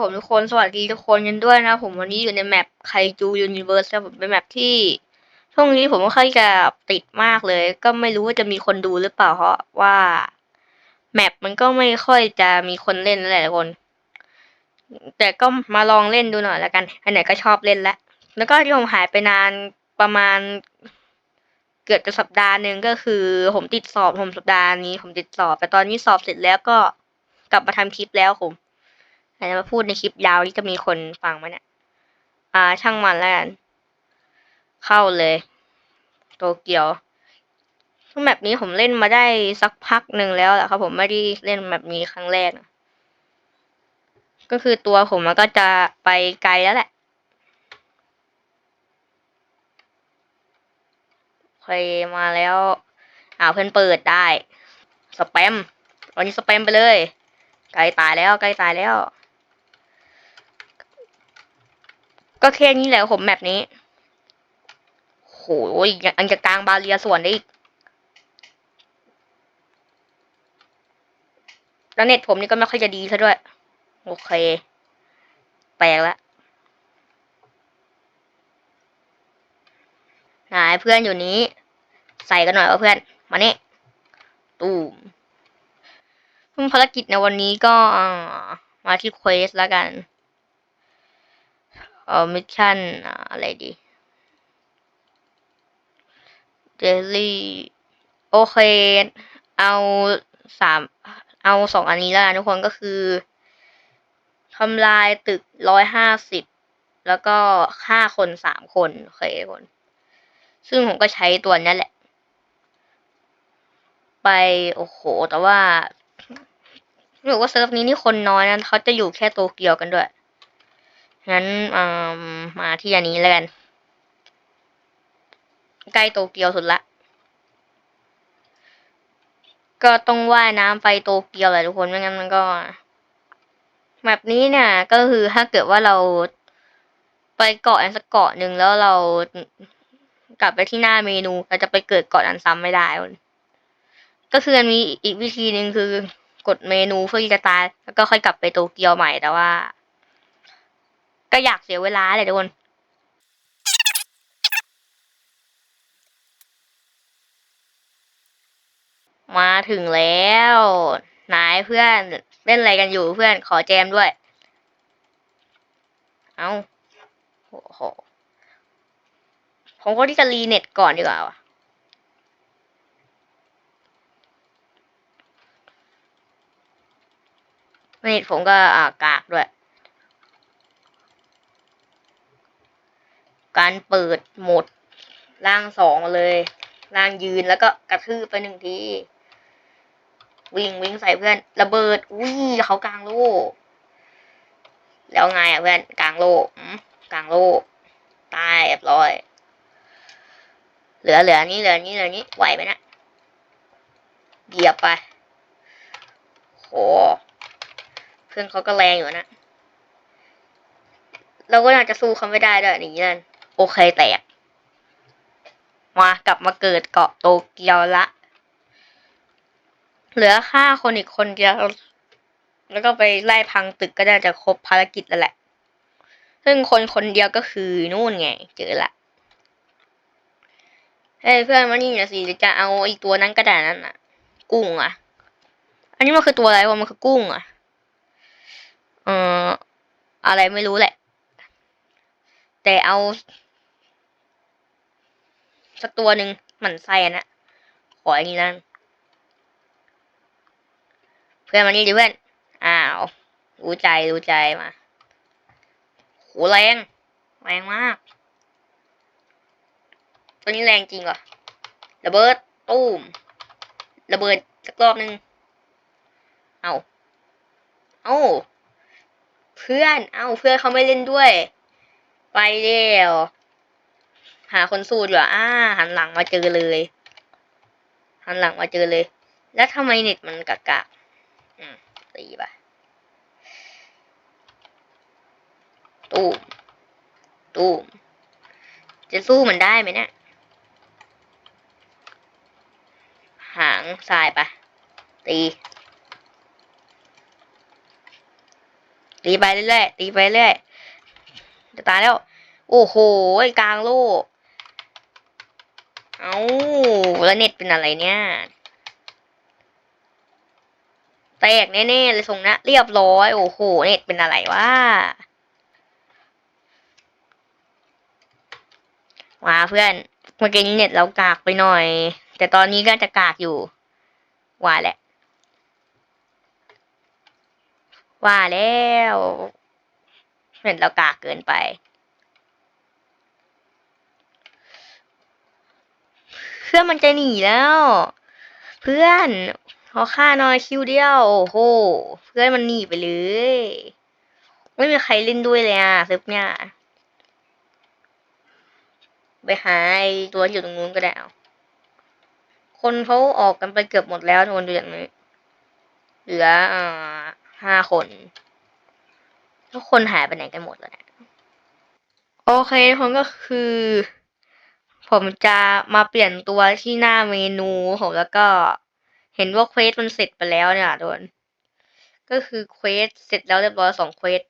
ผมทุกคนสวัสดีทุกคนกันด้วยนะ ผมวันนี้อยู่ในแมปไคจูยูนิเวิร์สผมเป็นแมปที่ช่วงนี้ผมไม่ค่อยจะติดมากเลย ก็ไม่รู้ว่าจะมีคนดูหรือเปล่าเพราะว่าแมปมันก็ไม่ค่อยจะมีคนเล่นหละทุกคน แต่ก็มาลองเล่นดูหน่อยแล้วกัน อันไหนก็ชอบเล่นแล้วแล้วก็ที่ผมหายไปนานประมาณ เกือบจะสัปดาห์หนึ่งก็คือ ผมติดสอบผมสัปดาห์นี้ ผมติดสอบ แต่ตอนนี้สอบเสร็จแล้วก็กลับมาทำคลิปแล้วผม อาจจะมาพูดในคลิปยาวที่จะมีคนฟังไหมเนี่ย อ่า ช่างมันแล้วกัน เข้าเลย โตเกียวซึ่งแบบนี้ผมเล่นมาได้สักพักหนึ่งแล้วแหละครับ ผมไม่ได้เล่นแบบนี้ครั้งแรกนะก็คือตัวผมมันก็จะไปไกลแล้วแหละเคยมาแล้วอ่าเพื่อนเปิดได้ สแปมวันนี้สแปมไปเลยใกลตายแล้วใกลตายแล้ว ก็แค่นี้แหละผมแบบนี้โหยังจะกลางบาเรียส่วนได้อีกแล้วเน็ตผมนี่ก็ไม่ค่อยจะดีซะด้วย โอเค แปลกล้วนายเพื่อนอยู่นี้ ใส่กันหน่อยว่าเพื่อน มาเนี่ตูมซึ่งภารกิจในวันนี้ก็มาที่เควสแล้วกัน เออมิชชั่นอะไรดีเดลี่โอเค เอาสามเอาสองอันนี้แล้วกันทุกคนก็คือทำลายตึกร้อยห้าสิบแล้วก็ฆ่าคนสามคนโอเคคน ซึ่งผมก็ใช้ตัวนี้แหละ ไปโอ้โห แต่ว่ารู้ว่าเซิร์ฟนี้นี่คนน้อยนะเขาจะอยู่แค่โตเกียวกันด้วย งั้นมาที่อันนี้แล้วกัน ใกล้โตเกียวสุดละ ก็ต้องว่ายน้ำไปโตเกียวแหละทุกคนไม่งั้นมันก็ แบบนี้เนี่ยก็คือถ้าเกิดว่าเราไปเกาะอันสักเกาะหนึ่งแล้วเรากลับไปที่หน้าเมนูเราจะไปเกิดเกาะอันซ้ำไม่ได้ก็คือมีอีกวิธีหนึ่งคือกดเมนูเพื่อที่จะตายแล้วก็ค่อยกลับไปโตเกียวใหม่แต่ว่า ก็อยากเสียเวลาเลยทุกคนมาถึงแล้วนายเพื่อนเล่นอะไรกันอยู่เพื่อนขอแจมด้วย เอาโอ้โหผมก็ที่จะรีเน็ตก่อนดีกว่าวะเน็ตผมก็อากากด้วย การเปิดโหมดล่างสองเลยล่างยืนแล้วก็กระทืบไปหนึ่งที วิ่งวิ่งใส่เพื่อน ระเบิดอุ้ยเขากลางโลแล้วไงอะเพื่อนกลางโลกกลางโลตายเรียบร้อย เหลือเหลือนี้เหลือนี้เหลือนี้ไหวไหมนะเหยียบไปโหเพื่อนเขาก็แรงอยู่นะ เราก็อยาจะสู้เขาไม่ได้ด้วยอย่างนี้นั่น โอเคแตก มากลับมาเกิดเกาะโตเกียวละ เหลือค่าคนอีกคนเดียวแล้วก็ไปไล่พังตึกก็น่าจะครบภารกิจแล้วแหละ ซึ่งคนคนเดียวก็คือนู่นไง เจอละเฮ้ยเพื่อนมานี่นะสิจะเอาอีกตัวนั้นก็ได้นั่นน่ะกุ้งอะอันนี้มันคือตัวอะไรวะมันคือกุ้งอะเอ่ออะไรไม่รู้แหละ แต่เอา สักตัวหนึ่งหมันไส้นะ ขออย่างนี้นั่นเพื่อนมานี่ดิเพื่อน อ้าว รู้ใจรู้ใจมาโหแรง แรงมาก ตัวนี้แรงจริงเหรอ ระเบิดตู้ม ระเบิดสักรอบหนึ่งเอาเอาเพื่อน เอาเพื่อนเขาไม่เล่นด้วย ไปเดียว หาคนสู้ดีกว่อ่าหันหลังมาเจอเลย หันหลังมาเจอเลย แล้วทำไมเน็ตมันกะกะอืมตีไปตูมตูมจะสู้มันได้ไหมเนี่ยหางทรายไปตีตีตีไปเรื่อยๆตีไปเรื่อยจะตายแล้ว โอ้โหกลางโลก เอาแล้วเน็ตเป็นอะไรเนี่ยแตกแน่ๆเลยทรงนะเรียบร้อยโอ้โหเน็ตเป็นอะไรวะมาเพื่อนเมื่อกี้นี้เน็ตเรากากไปหน่อย แต่ตอนนี้ก็จะกากอยู่ว่าแหละ ว่าแล้วเน็ตเรากากเกินไป เพื่อนมันจะหนีแล้ว เพื่อนขอค่าน่อยคิวเดียว โอ้โห เพื่อนมันหนีไปเลย ไม่มีใครเล่นด้วยเลยอะซิร์ฟเนี่ยไปหาไอ้ตัวอยู่ตรงนู้นก็ได้เอาคนเขาออกกันไปเกือบหมดแล้วทุกคนดูอย่างนี้ เหลือห้าคนทุกคนหายไปไหนกันหมดแล้วเนี่ยโอเคทุกคนก็คือ ผมจะมาเปลี่ยนตัวที่หน้าเมนูผมแล้วก็เห็นว่าเควสมันเสร็จไปแล้วเนี่ยโดน ก็คือเควสเสร็จแล้วเรียบร้อยสองเควส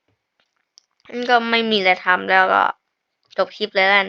มันก็ไม่มีอะไรทำแล้วก็จบคลิปเลยแล้วกัน